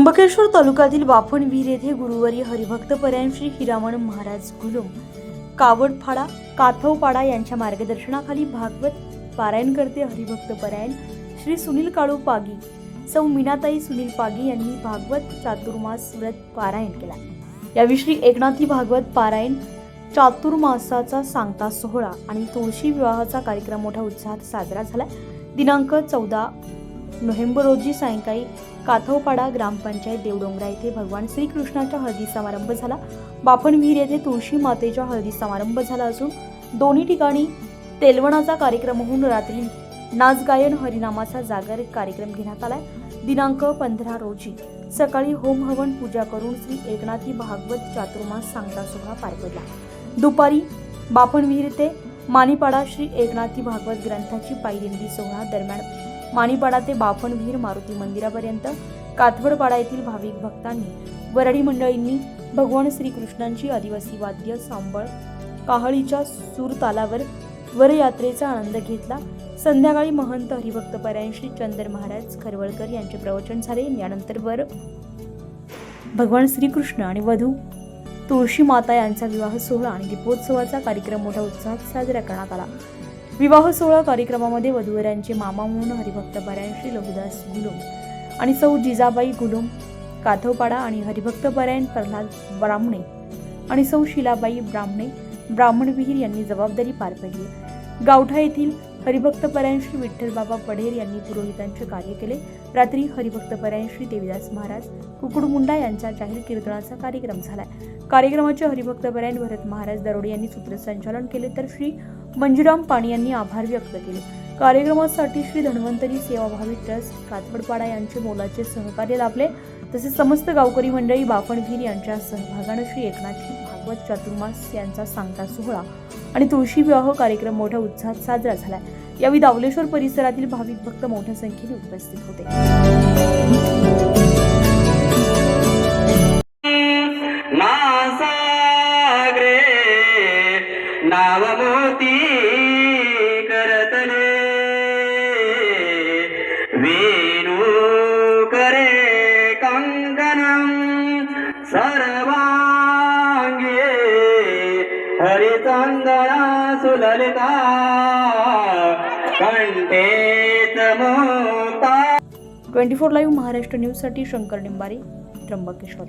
त्र्यंबकेश्वर तालुक्यातील बाफणवीर येथे गुरुवारी हरिभक्त परायण श्री हिरामण महाराज गुलुम कावडफाडा काथवपाडा यांच्या मार्गदर्शनाखाली भागवत पारायण करते हरिभक्त परायण श्री सुनील काळू पागी सौ मीनाताई सुनील पागी यांनी भागवत चातुर्मास व्रत पारायण केला. यावेळी श्री एकनाथी भागवत पारायण चातुर्मासाचा सांगता सोहळा आणि तुळशी विवाहाचा कार्यक्रम मोठ्या उत्साहात साजरा झाला. दिनांक चौदा नोव्हेंबर रोजी सायंकाळी काथवपाडा ग्रामपंचायत देवडोंगरा येथे भगवान श्रीकृष्णाचा हळदी समारंभ झाला. बापणविहीर येथे तुळशी मातेचा हळदी समारंभ झाला असून दोन्ही ठिकाणी तेलवणाचा कार्यक्रम होऊन रात्री नाचगायन हरिनामाचा जागर कार्यक्रम घेण्यात आलाय. दिनांक पंधरा रोजी सकाळी होम हवन पूजा करून श्री एकनाथी भागवत चातुर्मास सांगता सोहळा पार पडला. दुपारी बापणविहीर ते मानिपाडा श्री एकनाथी भागवत ग्रंथाची पायदिंडी सोहळा दरम्यान माणीपाडा ते बाफणवीर मारुती मंदिरापर्यंत कातवडपाडा येथील भाविक भक्तांनी वरडी मंडळींनी भगवान श्रीकृष्णांची आदिवासी वाद्य सांबळ काहळीच्या सूरतालावर वरयात्रेचा आनंद घेतला. संध्याकाळी महंत हरिभक्त परायण श्री चंदर महाराज खरवळकर यांचे प्रवचन झाले. यानंतर वर भगवान श्रीकृष्ण आणि वधू तुळशी माता यांचा विवाह सोहळा आणि दीपोत्सवाचा कार्यक्रम मोठ्या उत्साहात साजरा करण्यात आला. विवाह सोहळा कार्यक्रमामध्ये वधूवरांचे मामा म्हणून हरिभक्त बऱ्याण श्री लघुदास गुलुम आणि सौ जिजाबाई गुलुम काथवपाडा आणि हरिभक्त परायण प्रल्हाद ब्राह्मणे आणि सौ शिलाबाई ब्राह्मणे ब्राह्मणविहीर यांनी जबाबदारी पार पडली. गावठा येथील हरिभक्त परायण श्री विठ्ठलबाबा पढेर यांनी पुरोहितांचे कार्य केले. रात्री हरिभक्त परायण श्री देवीदास महाराज कुकुडमुंडा यांचा जाहीर कीर्तनाचा कार्यक्रम झाला. कार्यक्रमाचे हरिभक्त परायण भरत महाराज दरोडे यांनी सूत्रसंचालन केले तर श्री मंजुराम पाणी यांनी आभार व्यक्त केले. कार्यक्रमासाठी श्री धन्वंतरी सेवाभावी ट्रस्ट कातवडपाडा यांचे मोलाचे सहकार्य लाभले. तसेच समस्त गावकरी मंडळी बाफणगीर यांच्या सहभागानं श्री एकनाथजी भागवत चातुर्मास यांचा सांगता सोहळा आणि तुळशी विवाह कार्यक्रम मोठ्या उत्साहात साजरा झाला यावेळी दावलेश्वर परिसरातील भाविक भक्त मोठ्या संख्येने उपस्थित होते. नावमोती वेणू करे सर्वाङ्गे हरिचन्दना सुललिता कण्ठे मोता। ट्वेंटी फोर लाईव्ह महाराष्ट्र न्यूजसाठी शंकर निंबारे त्र्यंबकेश्वर।